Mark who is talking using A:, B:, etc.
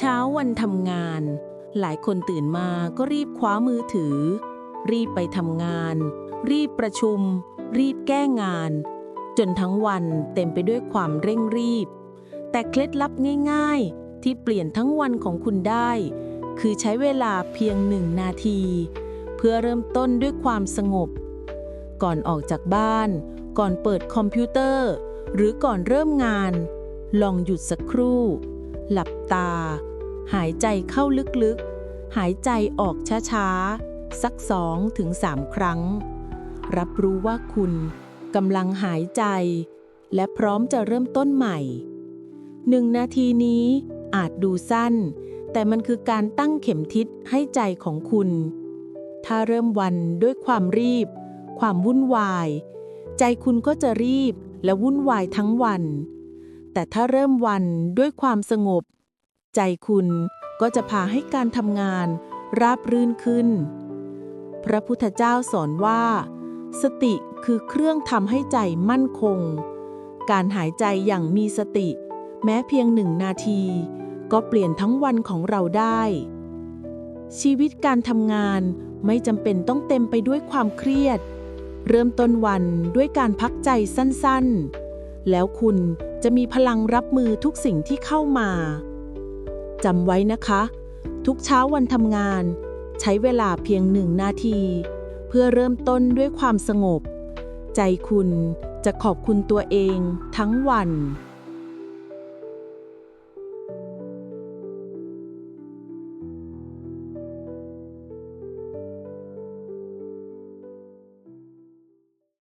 A: เช้าวันทำงาน หลายคนตื่นมาก็รีบคว้ามือถือ รีบไปทำงาน รีบประชุม รีบแก้งาน จนทั้งวันเต็มไปด้วยความเร่งรีบ แต่เคล็ดลับง่าย ๆ ที่เปลี่ยนทั้งวันของคุณได้ คือใช้เวลาเพียงหนึ่งนาที เพื่อเริ่มต้นด้วยความสงบ ก่อนออกจากบ้าน ก่อนเปิดคอมพิวเตอร์ หรือก่อนเริ่มงาน ลองหยุดสักครู่ หลับตา หายใจเข้าลึกๆ หายใจออกช้าๆ สักสองถึงสามครั้ง รับรู้ว่าคุณกำลังหายใจ และพร้อมจะเริ่มต้นใหม่หนึ่งนาทีนี้อาจดูสั้น แต่มันคือการตั้งเข็มทิศให้ใจของคุณ ถ้าเริ่มวันด้วยความรีบ ความวุ่นวาย ใจคุณก็จะรีบและวุ่นวายทั้งวัน แต่ถ้าเริ่มวันด้วยความสงบ ใจคุณก็จะพาให้การทำงานราบรื่นขึ้น พระพุทธเจ้าสอนว่า สติคือเครื่องทำให้ใจมั่นคง การหายใจอย่างมีสติ แม้เพียงหนึ่งนาที ก็เปลี่ยนทั้งวันของเราได้ ชีวิตการทำงานไม่จำเป็นต้องเต็มไปด้วยความเครียด เริ่มต้นวันด้วยการพักใจสั้นๆ แล้วคุณจะมีพลังรับมือทุกสิ่งที่เข้ามา จำไว้นะคะ ทุกเช้าวันทำงาน ใช้เวลาเพียงหนึ่งนาที เพื่อเริ่มต้นด้วยความสงบ ใจคุณจะขอบคุณตัวเองทั้งวัน